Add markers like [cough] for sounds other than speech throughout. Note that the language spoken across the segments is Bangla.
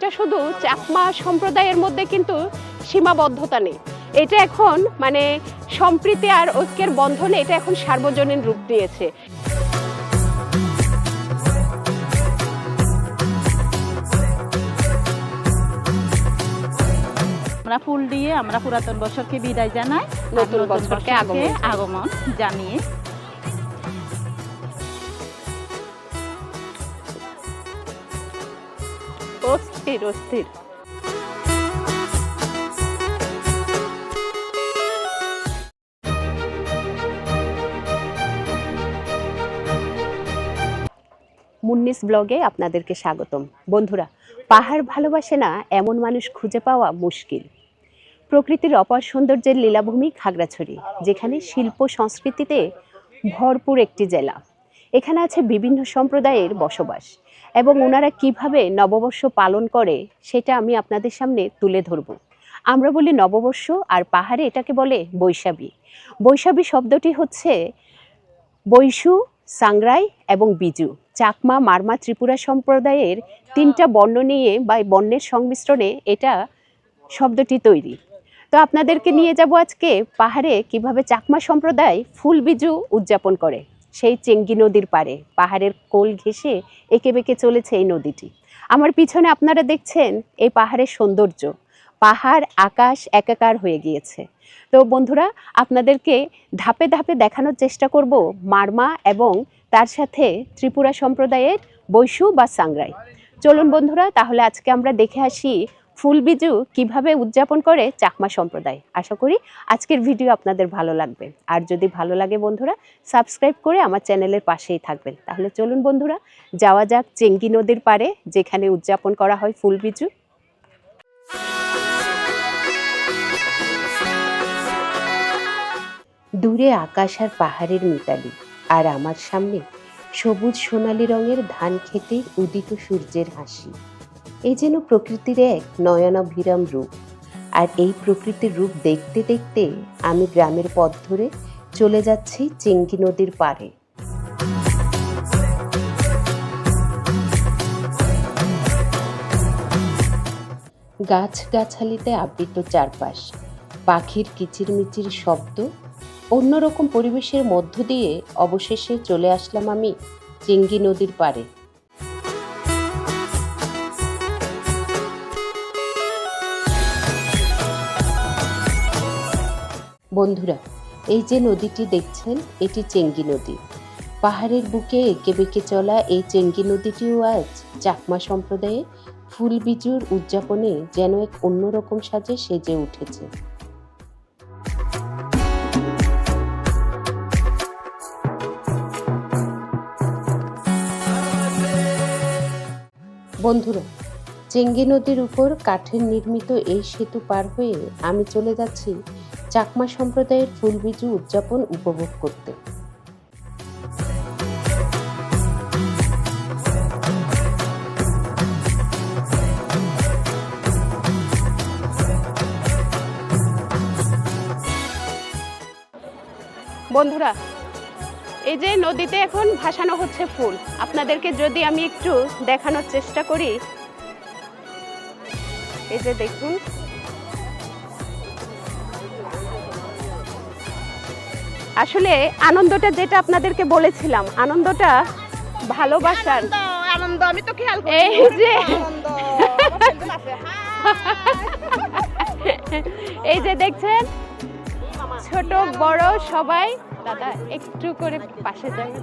এটা শুধু চাকমা সম্প্রদায়ের মধ্যে কিন্তু সীমাবদ্ধতা নেই। এটা এখন মানে সম্প্রীতি আর ঐক্যের বন্ধনে এটা এখন সার্বজনীন রূপ নিয়েছে আমরা ফুল দিয়ে আমরা পুরাতন বছরকে বিদায় জানাই। নতুন বছরকে আগমন জানিয়ে অস্থির অস্থির। মুন্নিস ব্লগে আপনাদেরকে স্বাগতম। বন্ধুরা, পাহাড় ভালোবাসে না, এমন মানুষ খুঁজে পাওয়া মুশকিল। প্রকৃতির অপার সৌন্দর্যের লীলাভূমি খাগড়াছড়ি, যেখানে শিল্প সংস্কৃতিতে ভরপুর একটি জেলা। এখানে আছে বিভিন্ন সম্প্রদায়ের বসবাস। এবং ওনারা কীভাবে নববর্ষ পালন করে, সেটা আমি আপনাদের সামনে তুলে ধরব। আমরা বলি নববর্ষ, আর পাহাড়ে এটাকে বলে বৈশাখী। বৈশাখী শব্দটি হচ্ছে বৈশু, সাংরাই এবং বিজু। চাকমা, মারমা, ত্রিপুরা সম্প্রদায়ের তিনটা বর্ণ নিয়ে বা বর্ণের সংমিশ্রণে এটা শব্দটি তৈরি। তো আপনাদেরকে নিয়ে যাব আজকে পাহাড়ে কীভাবে চাকমা সম্প্রদায় ফুল বিজু উদযাপন করে। সেই চেঙ্গি নদীর পারে পাহাড়ের কোল ঘেঁষে এঁকে বেঁকে চলেছে এই নদীটি। আমার পিছনে আপনারা দেখছেন এই পাহাড়ের সৌন্দর্য। পাহাড়, আকাশ একাকার হয়ে গিয়েছে। তো বন্ধুরা, আপনাদেরকে ধাপে ধাপে দেখানোর চেষ্টা করব মারমা এবং তার সাথে ত্রিপুরা সম্প্রদায়ের বৈশু বা সাংরাই। চলুন বন্ধুরা, তাহলে আজকে আমরা দেখে আসি ফুলবিজু কীভাবে উদযাপন করে চাকমা সম্প্রদায়। আশা করি আজকের ভিডিও আপনাদের ভালো লাগবে। আর যদি ভালো লাগে বন্ধুরা সাবস্ক্রাইব করে আমার চ্যানেলের পাশেই থাকবেন। তাহলে চলুন বন্ধুরা, যাওয়া যাক চেঙ্গি নদীর পারে যেখানে উদযাপন করা হয় ফুলবিজু। দূরে আকাশ আর পাহাড়ের মিতালি, আর আমার সামনে সবুজ সোনালী রঙের ধান খেতের উদিত সূর্যের হাসি। এই যেন প্রকৃতির এক নয়নাভিরাম রূপ। আর এই প্রকৃতির রূপ দেখতে দেখতে আমি গ্রামের পথ ধরে চলে যাচ্ছি চেঙ্গি নদীর পাড়ে। গাছ গাছালিতে আবৃত চারপাশ, পাখির কিচিরমিচির শব্দ, অন্যরকম পরিবেশের মধ্য দিয়ে অবশেষে চলে আসলাম আমি চেঙ্গি নদীর পাড়ে। বন্ধুরা, এই যে নদীটি দেখছেন, এটি চেঙ্গি নদী। পাহাড়ের বুকে এঁকে বেঁকে চলা এই চেঙ্গি নদীটিও আজ চাকমা সম্প্রদায়ে ফুল বিজুর উদযাপনে যেন এক অন্যরকম সাজে সেজে উঠেছে। বন্ধুরা, চেঙ্গি নদীর উপর কাঠের নির্মিত এই সেতু পার হয়ে আমি চলে যাচ্ছি চাকমা সম্প্রদায়ের ফুলবিজু উদযাপন উপভোগ করতে। বন্ধুরা, এই যে নদীতে এখন ভাসানো হচ্ছে ফুল, আপনাদেরকে যদি আমি একটু দেখানোর চেষ্টা করি। এই যে দেখুন আসলে আনন্দটা যেটা আপনাদেরকে বলেছিলাম আনন্দটা ভালোবাসার। আনন্দ আমি তো খেয়াল করি এই যে। এই যে দেখছেন ছোট বড় সবাই দাদা একটু করে পাশে যাবে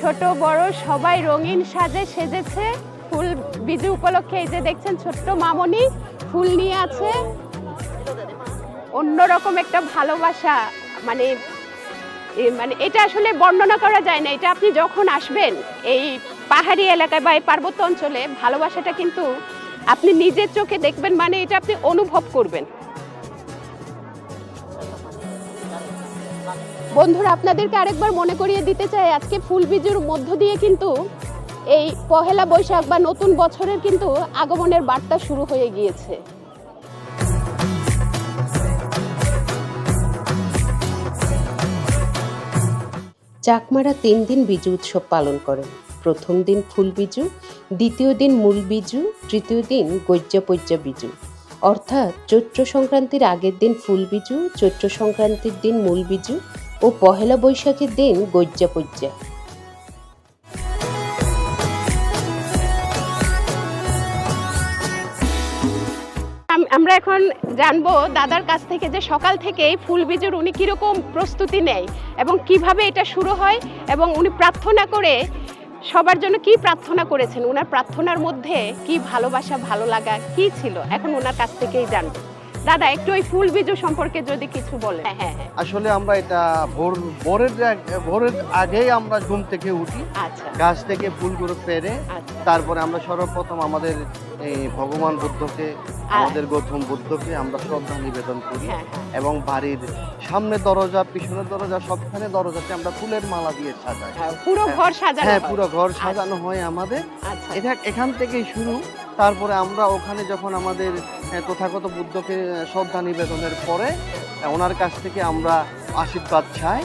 ছোট বড় সবাই রঙিন সাজে সেজেছে ফুল বিজু উপলক্ষে এই যে দেখছেন ছোট্ট মামনি ফুল নিয়ে আছে। অন্যরকম একটা ভালোবাসা মানে মানে এটা আসলে বর্ণনা করা যায় না। এটা আপনি যখন আসবেন এই পাহাড়ি এলাকায় বা এই পার্বত্য অঞ্চলে, ভালোবাসাটা কিন্তু আপনি নিজের চোখে দেখবেন মানে এটা আপনি অনুভব করবেন। বন্ধুরা, আপনাদেরকে আরেকবার মনে করিয়ে দিতে চাই, আজকে ফুল বিজুর মধ্য দিয়ে কিন্তু এই পহেলা বৈশাখ বা নতুন বছরের কিন্তু আগমনের বার্তা শুরু হয়ে গিয়েছে। চাকমারা তিন দিন বিজু উৎসব পালন করেন। প্রথম দিন ফুল বিজু, দ্বিতীয় দিন মূল বিজু, তৃতীয় দিন গৈজ্যপৈজ্য বিজু। অর্থাৎ চৈত্র সংক্রান্তির আগের দিন ফুল বিজু, চৈত্র সংক্রান্তির দিন মূল বিজু ও পহেলা বৈশাখের দিন গৈজ্যপৈজ্যা আমরা এখন জানব দাদার কাছ থেকে যে সকাল থেকেই ফুল বীজের উনি কীরকম প্রস্তুতি নেয় এবং কীভাবে এটা শুরু হয় এবং উনি প্রার্থনা করে সবার জন্য কি প্রার্থনা করেছেন? ওনার প্রার্থনার মধ্যে কি ভালোবাসা ভালো লাগা কি ছিল? এখন ওনার কাছ থেকেই জানব। দাদা একটু ওই ফুল বীজ সম্পর্কে যদি কিছু বলেন। হ্যাঁ হ্যাঁ হ্যাঁ। আসলে আমরা এটা ভোর ভোরের আগ- ভোরের আগেই আমরা ঘুম থেকে উঠি। আচ্ছা। গাছ থেকে ফুলগুলো পেরে আচ্ছা। তারপরে আমরা সর্বপ্রথম আমাদের এই ভগবান বুদ্ধকে আমাদের গৌতম বুদ্ধকে আমরা শ্রদ্ধা নিবেদন করি। হ্যাঁ হ্যাঁ। এবং বাড়ির সামনে দরজা পিছনের দরজা সবখানে দরজাতে আমরা ফুলের মালা দিয়ে সাজাই। হ্যাঁ, পুরো ঘর সাজানো হ্যাঁ পুরো ঘর সাজানো হয় আমাদের। আচ্ছা। এটা এখান থেকেই শুরু। তারপরে আমরা ওখানে যখন আমাদের তথাগত বুদ্ধকে শ্রদ্ধা নিবেদনের পরে ওনার কাছ থেকে আমরা আশীর্বাদ চাই।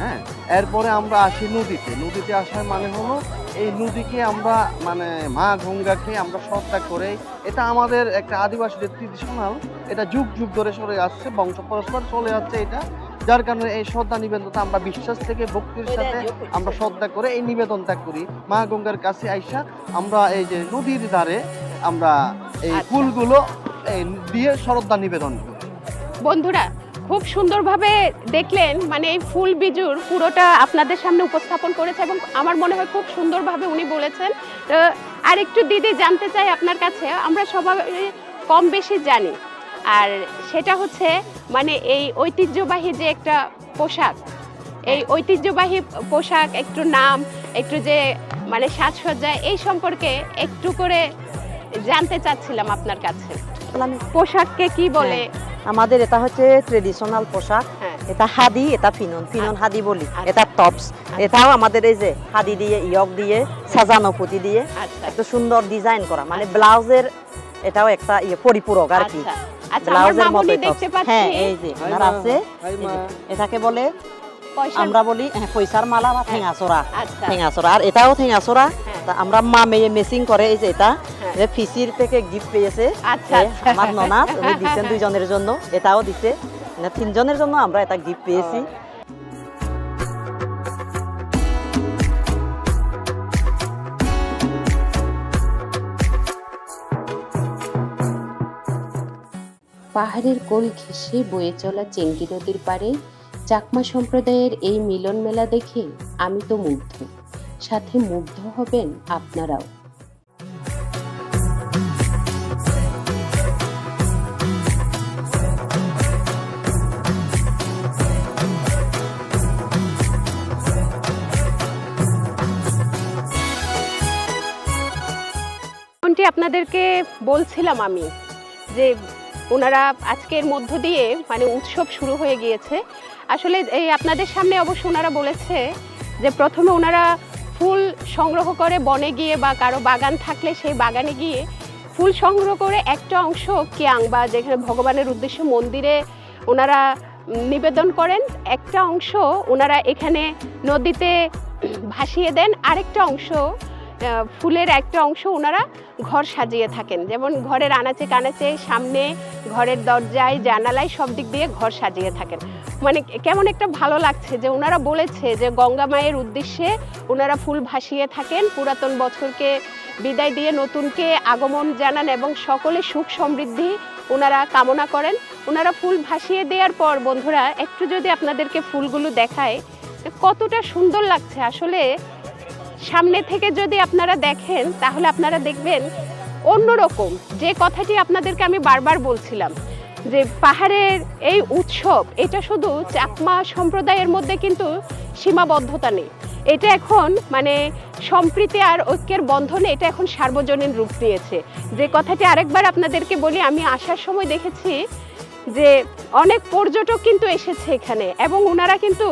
হ্যাঁ? এরপরে আমরা আসি নদীতে। নদীতে আসার মানে হলো এই নদীকে আমরা মানে মা গঙ্গাকে আমরা শ্রদ্ধা করে এটা আমাদের একটা আদিবাসীদের ট্রেডিশনাল এটা যুগ যুগ ধরে সরে আসছে বংশ পরস্পর চলে যাচ্ছে এটা। যার কারণে এই শ্রদ্ধা নিবেদনটা আমরা বিশ্বাস থেকে ভক্তির সাথে আমরা শ্রদ্ধা করে এই নিবেদনটা করি। মা গঙ্গার কাছে আইসা আমরা এই যে নদীর ধারে আমরা এই আচ্ছা। ফুলগুলো এই দিয়ে শ্রদ্ধা নিবেদন করি। বন্ধুরা খুব সুন্দরভাবে দেখলেন মানে এই ফুল বিজুর পুরোটা আপনাদের সামনে উপস্থাপন করেছে এবং আমার মনে হয় খুব সুন্দরভাবে উনি বলেছেন। তো আর একটু দিদি জানতে চাই আপনার কাছে, আমরা সবাই কম বেশি জানি। আর সেটা হচ্ছে মানে এই ঐতিহ্যবাহী যে একটা পোশাক, এই ঐতিহ্যবাহী পোশাক একটু নাম, একটু যে মানে সাজসজ্জা, এই সম্পর্কে একটু করে জানতে চাচ্ছিলাম আপনার কাছে। পোশাককে কি বলে? আমাদের এটা হচ্ছে ট্রেডিশনাল পোশাক। হ্যাঁ। এটা হাদি এটা ফিনন। ফিনন হাদি বলি। আচ্ছা। এটা টপস এটাও আমাদের এই যে হাদি দিয়ে ইয়ক দিয়ে সাজানো পুঁতি দিয়ে। আচ্ছা। একটু সুন্দর ডিজাইন করা। মানে ব্লাউজের এটাও একটা ইয়ে পরিপূরক আর কি। আচ্ছা। আচ্ছা ব্লাউজের মতো মামুনি দেখতে পাচ্ছি। হ্যাঁ এই যে ওনার আছে। এটাকে বলে আমরা বলি হ্যাঁ, পয়সার মালা বা ঠেঙাচোরা। আচ্ছা। ঠেঙাচোরা। আর এটাও ঠেঙাচোরা। হ্যাঁ। তা আমরা মা মেয়ে মেসিং করে এই যে এটা। হ্যাঁ। যে ফিসির থেকে গিফট পেয়েছে। আচ্ছা আচ্ছা। আমার ননাস উনি [laughs] দিচ্ছেন দুইজনের জন্য। এটাও দিছে। তিনজনের জন্য আমরা এটা গিফট পেয়েছি। পাহাড়ের কোল ঘেঁষে বয়ে চলা চেঙ্গি নদীর পাড়ে চাকমা সম্প্রদায়ের এই মিলন মেলা দেখে আমি তো মুগ্ধ। সাথে মুগ্ধ হবেন আপনারাও। আপনাদেরকে বলছিলাম আমি যে ওনারা আজকের মধ্য দিয়ে মানে উৎসব শুরু হয়ে গিয়েছে। আসলে এই আপনাদের সামনে অবশ্য ওনারা বলেছে যে প্রথমে ওনারা ফুল সংগ্রহ করে বনে গিয়ে বা কারও বাগান থাকলে সেই বাগানে গিয়ে ফুল সংগ্রহ করে একটা অংশ কিয়াং বা যেখানে ভগবানের উদ্দেশ্যে মন্দিরে ওনারা নিবেদন করেন, একটা অংশ ওনারা এখানে নদীতে ভাসিয়ে দেন, আরেকটা অংশ ফুলের একটা অংশ ওনারা ঘর সাজিয়ে থাকেন। যেমন ঘরের আনাচে কানাচে, সামনে ঘরের দরজায়, জানালায় সব দিক দিয়ে ঘর সাজিয়ে থাকেন। মানে কেমন একটা ভালো লাগছে যে ওনারা বলেছে যে গঙ্গা মায়ের উদ্দেশ্যে ওনারা ফুল ভাসিয়ে থাকেন, পুরাতন বছরকে বিদায় দিয়ে নতুনকে আগমন জানান এবং সকলে সুখ সমৃদ্ধি ওনারা কামনা করেন। ওনারা ফুল ভাসিয়ে দেওয়ার পর, বন্ধুরা, একটু যদি আপনাদেরকে ফুলগুলো দেখায় কতটা সুন্দর লাগছে। আসলে সামনে থেকে যদি আপনারা দেখেন, তাহলে আপনারা দেখবেন অন্যরকম। যে কথাটি আপনাদেরকে আমি বারবার বলছিলাম, যে পাহাড়ের এই উৎসব, এটা শুধু চাকমা সম্প্রদায়ের মধ্যে কিন্তু সীমাবদ্ধতা নেই। এটা এখন মানে সম্প্রীতি আর ঐক্যের বন্ধনে এটা এখন সার্বজনীন রূপ নিয়েছে যে কথাটি আরেকবার আপনাদেরকে বলি, আমি আসার সময় দেখেছি যে অনেক পর্যটক কিন্তু এসেছে এখানে এবং ওনারা কিন্তু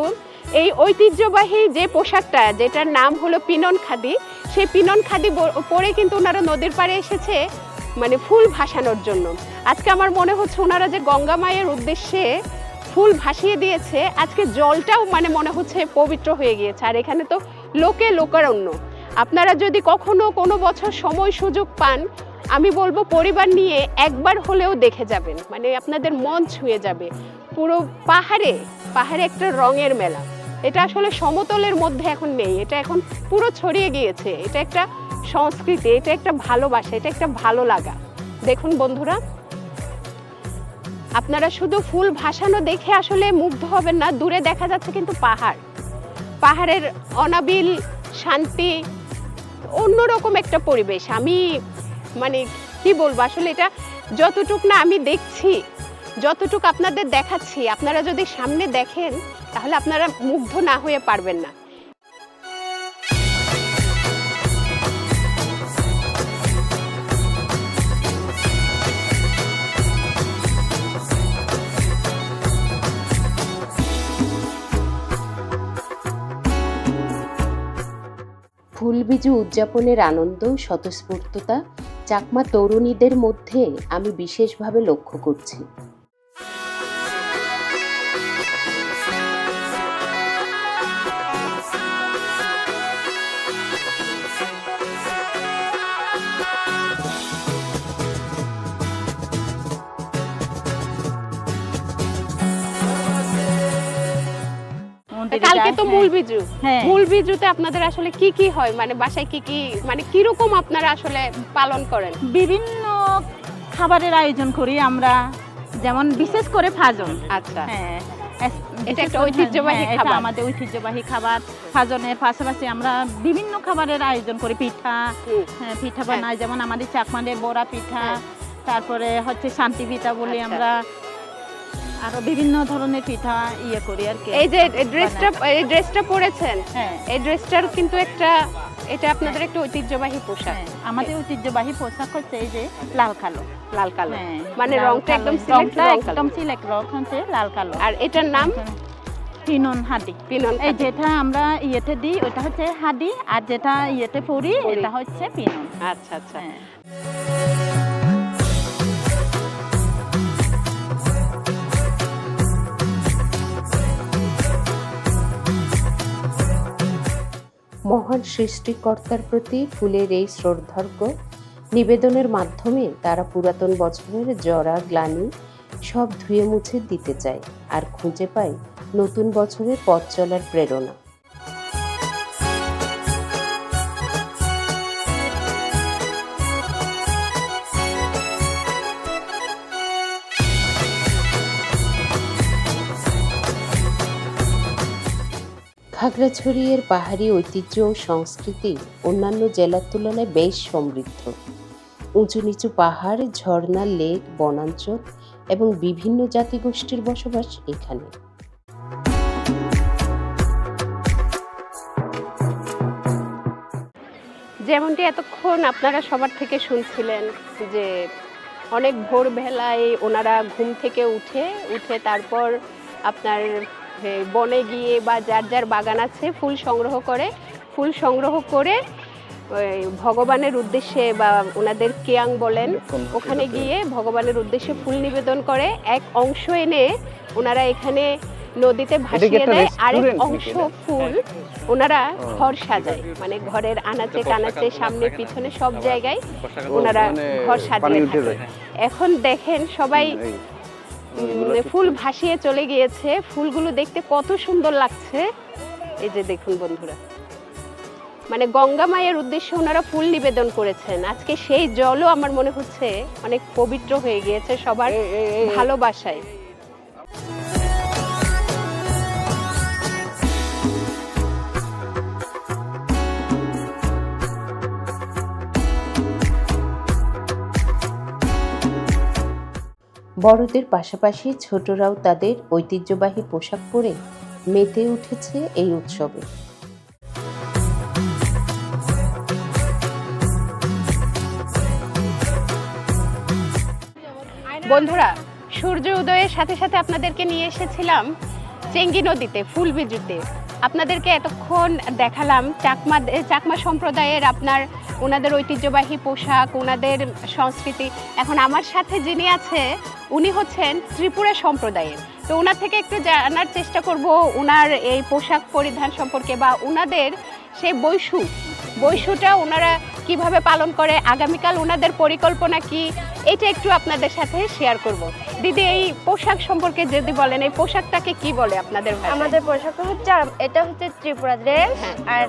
এই ঐতিহ্যবাহী যে পোশাকটা, যেটার নাম হলো পিনন খাদি, সেই পিনন খাদি পরে কিন্তু ওনারা নদীর পাড়ে এসেছে মানে ফুল ভাসানোর জন্য। আজকে আমার মনে হচ্ছে ওনারা যে গঙ্গা মায়ের উদ্দেশ্যে ফুল ভাসিয়ে দিয়েছে, আজকে জলটাও মানে মনে হচ্ছে পবিত্র হয়ে গিয়েছে। আর এখানে তো লোকে লোকারণ্য। আপনারা যদি কখনো কোনো বছর সময় সুযোগ পান, আমি বলব পরিবার নিয়ে একবার হলেও দেখে যাবেন। মানে আপনাদের মন ছুঁয়ে যাবে। পুরো পাহাড়ে পাহাড়ে একটা রঙের মেলা। এটা আসলে সমতলের মধ্যে এখন নেই। এটা এখন পুরো ছড়িয়ে গিয়েছে। এটা একটা সংস্কৃতি, এটা একটা ভালোবাসা, এটা একটা ভালো লাগা। দেখুন বন্ধুরা, আপনারা শুধু ফুল ভাসানো দেখে আসলে মুগ্ধ হবেন না, দূরে দেখা যাচ্ছে কিন্তু পাহাড়। পাহাড়ের অনাবিল শান্তি, অন্যরকম একটা পরিবেশ। আমি মানে কি বলব, আসলে এটা যতটুক না আমি দেখছি যতটুক আপনাদের দেখাচ্ছি, আপনারা যদি সামনে দেখেন, তাহলে আপনারা মুগ্ধ না হয়ে পারবেন না। ফুলবিজু উদযাপনের আনন্দ, স্বতঃস্ফূর্ততা, চাকমা তরুণীদের মধ্যে আমি বিশেষভাবে লক্ষ্য করছি। কালকে তো হ্যাঁ। মূল বিজু। হ্যাঁ। মূল বিজুতে আপনাদের আসলে কি কি হয়? মানে বাসায় কি কি মানে কীরকম আপনারা আসলে পালন করেন? বিভিন্ন খাবারের আয়োজন করি আমরা যেমন বিশেষ করে ফাজন। আচ্ছা। হ্যাঁ। এটা একটা ঐতিহ্যবাহী হ্যাঁ, খাবার। আমাদের ঐতিহ্যবাহী খাবার। ফাজনের পাশাপাশি আমরা বিভিন্ন খাবারের আয়োজন করি। পিঠা পিঠা। বানাই যেমন আমাদের চাকমাদের বড়া পিঠা। তারপরে হচ্ছে শান্তি পিঠা বলি আচ্ছা। আমরা। আরও বিভিন্ন ধরনের পিঠা ইয়ে করি আর কি। এই যে ড্রেসটা এই ড্রেসটা পরেছেন? হ্যাঁ। এই ড্রেসটার কিন্তু একটা এটা আপনাদের একটা ঐতিহ্যবাহী পোশাক। হ্যাঁ, আমাদের ঐতিহ্যবাহী পোশাক হচ্ছে এই যে লাল কালো। লাল কালো। হ্যাঁ, মানে রংটা। একদম সিলেক্ট রংটা একদম সিলেক্ট রং হচ্ছে লাল কালো। আর এটার নাম? পিনন হাডি পিনন এই যেটা আমরা ইয়েতে দিই ওটা হচ্ছে হাডি আর যেটা ইয়েতে পরি পরি। এটা হচ্ছে পিনন। আচ্ছা আচ্ছা। মহান সৃষ্টিকর্তার প্রতি ফুলের এই শ্রদ্ধার্ঘ নিবেদনের মাধ্যমে তারা পুরাতন বছরের জরা, গ্লানি সব ধুয়ে মুছে দিতে চায় আর খুঁজে পায় নতুন বছরের পথ চলার প্রেরণা। খাগড়াছড়িয়ের পাহাড়ি ঐতিহ্য ও সংস্কৃতি অন্যান্য জেলার তুলনায় বেশ সমৃদ্ধ। উঁচু নিচু পাহাড়, ঝর্ণা, লেক, বনাঞ্চল এবং বিভিন্ন জাতিগোষ্ঠীর বসবাস এখানে। যেমনটি এতক্ষণ আপনারা সবার থেকে শুনছিলেন যে অনেক ভোরবেলায় ওনারা ঘুম থেকে উঠে উঠে তারপর আপনার বনে গিয়ে বা যার যার বাগান আছে ফুল সংগ্রহ করে ফুল সংগ্রহ করে ভগবানের উদ্দেশ্যে বা ওনাদের কেয়াং বলেন ওখানে গিয়ে ভগবানের উদ্দেশ্যে ফুল নিবেদন করে। এক অংশ এনে ওনারা এখানে নদীতে ভাসিয়ে দেয়। আরেক অংশ ফুল ওনারা ঘর সাজায়। মানে ঘরের আনাচে কানাচে সামনে পিছনে সব জায়গায় ওনারা মানে ঘর সাজিয়ে। এখন দেখেন সবাই ফুল ভাসিয়ে চলে গিয়েছে ফুলগুলো দেখতে কত সুন্দর লাগছে। এই যে দেখুন বন্ধুরা। মানে গঙ্গা মায়ের উদ্দেশ্যে ওনারা ফুল নিবেদন করেছেন। আজকে সেই জলও আমার মনে হচ্ছে অনেক পবিত্র হয়ে গিয়েছে সবার ভালোবাসায়। বড়দের পাশাপাশি ছোটরাও তাদের ঐতিহ্যবাহী পোশাক পরে মেতে উঠেছে এই উৎসবে। বন্ধুরা, সূর্য উদয়ের সাথে সাথে আপনাদেরকে নিয়ে এসেছিলাম চেঙ্গি নদীতে ফুলবিজুতে আপনাদেরকে এতক্ষণ দেখালাম চাকমা চাকমা সম্প্রদায়ের আপনার ওনাদের ঐতিহ্যবাহী পোশাক ওনাদের সংস্কৃতি। এখন আমার সাথে যিনি আছে, উনি হচ্ছেন ত্রিপুরা সম্প্রদায়ের। তো ওনার থেকে একটু জানার চেষ্টা করব ওনার এই পোশাক পরিধান সম্পর্কে বা ওনাদের সেই বৈশু বৈশুটা ওনারা কীভাবে পালন করে আগামীকাল ওনাদের পরিকল্পনা কি এটা একটু আপনাদের সাথে শেয়ার করব দিদি এই পোশাক সম্পর্কে যদি বলেন এই পোশাকটাকে কি বলে আপনাদের আমাদের পোশাক হচ্ছে এটা হচ্ছে ত্রিপুরা ড্রেস হ্যাঁ। আর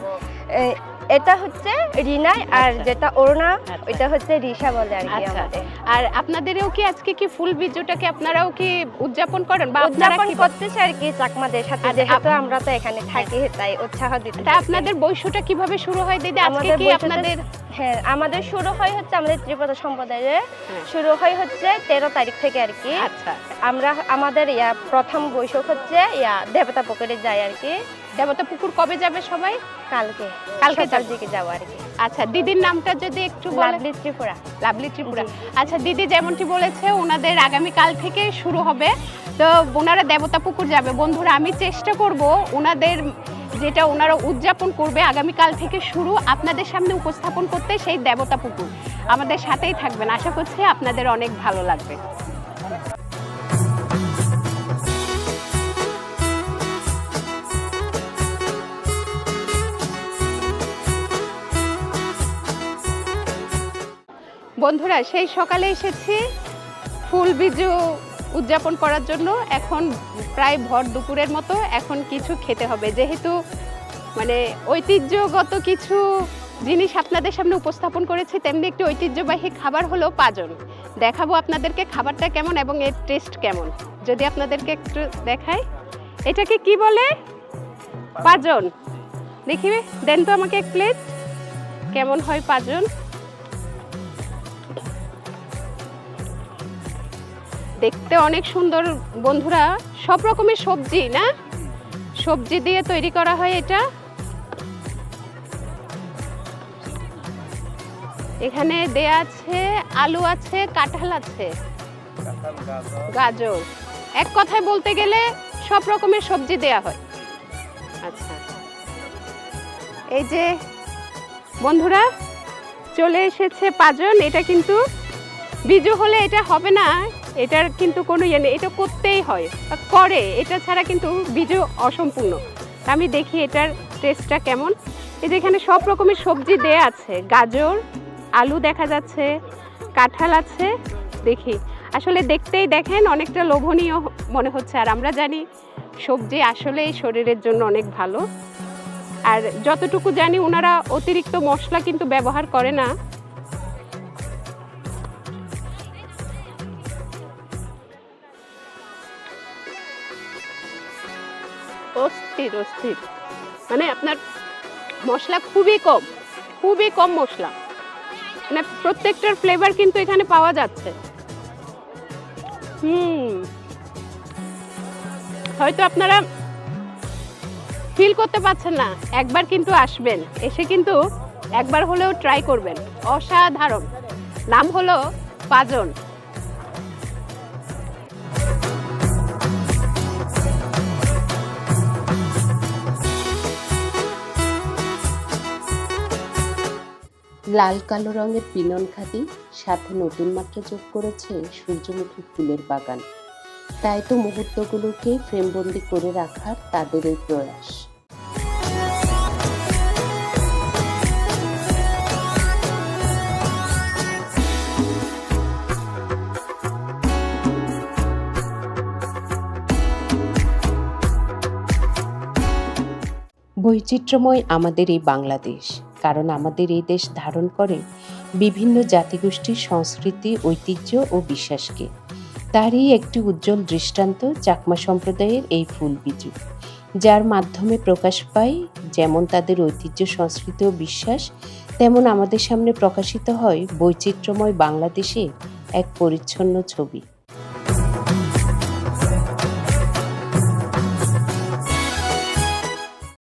এটা হচ্ছে রিনাই আর আচ্ছা। যেটা অরুণা আচ্ছা। ওইটা হচ্ছে রিসা বলে আর কি আচ্ছা। আমাদের। আর আপনাদেরও কি আজকে কি ফুল বিজুটাকে আপনারাও কি উদযাপন করেন বা উদযাপন করতেছে আর কি চাকমাদের সাথে আচ্ছা, যেহেতু আমরা তো এখানে থাকি তাই উৎসাহ দিতে তা আপনাদের বৈশুটা কীভাবে শুরু হয় দিদি? আজকে কি আপনাদের হ্যাঁ আমাদের শুরু হয় হচ্ছে আমাদের ত্রিপুরা সম্প্রদায়ের হ্যাঁ। শুরু হয় হচ্ছে তেরো তারিখ থেকে আর কি। আচ্ছা। আমরা আমাদের ইয়া প্রথম বৈশাখ হচ্ছে ইয়া দেবতা পুকুরে যাই আর কি। দেবতা পুকুর কবে যাবে সবাই? কালকে। কালকে। দিকে যাব আর কি। আচ্ছা দিদির নামটা যদি একটু লাভলি ত্রিপুরা। লাভলি ত্রিপুরা। আচ্ছা দিদি যেমনটি বলেছে ওনাদের আগামী কাল থেকে শুরু হবে। তো ওনারা দেবতা পুকুর যাবে। বন্ধুরা আমি চেষ্টা করব ওনাদের যেটা ওনারা উদযাপন করবে আগামীকাল থেকে শুরু আপনাদের সামনে উপস্থাপন করতে সেই দেবতা পুকুর। আমাদের সাথেই থাকবেন। আশা করছি আপনাদের অনেক ভালো লাগবে। বন্ধুরা, সেই সকালে এসেছি ফুল বিজু উদযাপন করার জন্য। এখন প্রায় ভর দুপুরের মতো, এখন কিছু খেতে হবে। যেহেতু মানে ঐতিহ্যগত কিছু জিনিস আপনাদের সামনে উপস্থাপন করেছি, তেমনি একটি ঐতিহ্যবাহী খাবার হলো পাজন। দেখাবো আপনাদেরকে খাবারটা কেমন এবং এর টেস্ট কেমন। যদি আপনাদেরকে একটু দেখাই। এটাকে কি বলে? পাজন। দেখি দেন তো আমাকে এক প্লেট কেমন হয় পাজন? দেখতে অনেক সুন্দর। বন্ধুরা, সব রকমের সবজি, না? সবজি দিয়ে তৈরি করা হয় এটা। এখানে দেয়া আছে, আলু আছে, কাঁঠাল আছে। গাজর। এক কথায় বলতে গেলে সব রকমের সবজি দেয়া হয়। আচ্ছা। এই যে, বন্ধুরা, চলে এসেছে পাঁচজন। এটা কিন্তু, বিজু হলে এটা হবে না। এটার কিন্তু কোনো ইয়ে নেই, এটা করতেই হয়। করে, এটা ছাড়া কিন্তু বিজু অসম্পূর্ণ। আমি দেখি এটার টেস্টটা কেমন। এই যে এখানে সব রকমের সবজি দেয়া আছে। গাজর, আলু দেখা যাচ্ছে, কাঁঠাল আছে, দেখি। আসলে দেখতেই দেখেন অনেকটা লোভনীয় মনে হচ্ছে। আর আমরা জানি সবজি আসলেই শরীরের জন্য অনেক ভালো। আর যতটুকু জানি ওনারা অতিরিক্ত মশলা কিন্তু ব্যবহার করে না। অস্থির অস্থির মানে আপনার মশলা খুবই কম খুবই কম মশলা। মানে প্রত্যেকটার ফ্লেভার কিন্তু এখানে পাওয়া যাচ্ছে। হুম। হয়তো আপনারা ফিল করতে পারছেন না, একবার কিন্তু আসবেন। এসে কিন্তু একবার হলেও ট্রাই করবেন। অসাধারণ। নাম হলো পাজন। লাল কালো রঙের পিনন খাদি সাথে নতুন মাত্রা যোগ করেছে সূর্যমুখী ফুলের বাগান। তাই তো মুহূর্তগুলোকে ফ্রেমবন্দি করে রাখার তাদের এই প্রয়াস। বৈচিত্র্যময় আমাদের এই বাংলাদেশ। কারণ আমাদের এই দেশ ধারণ করে বিভিন্ন জাতিগোষ্ঠীর সংস্কৃতি, ঐতিহ্য ও বিশ্বাসকে। তারই একটি উজ্জ্বল দৃষ্টান্ত চাকমা সম্প্রদায়ের এই ফুল বিজু, যার মাধ্যমে প্রকাশ পায় যেমন তাদের ঐতিহ্য, সংস্কৃতি ও বিশ্বাস, তেমন আমাদের সামনে প্রকাশিত হয় বৈচিত্র্যময় বাংলাদেশে এক পরিচ্ছন্ন ছবি।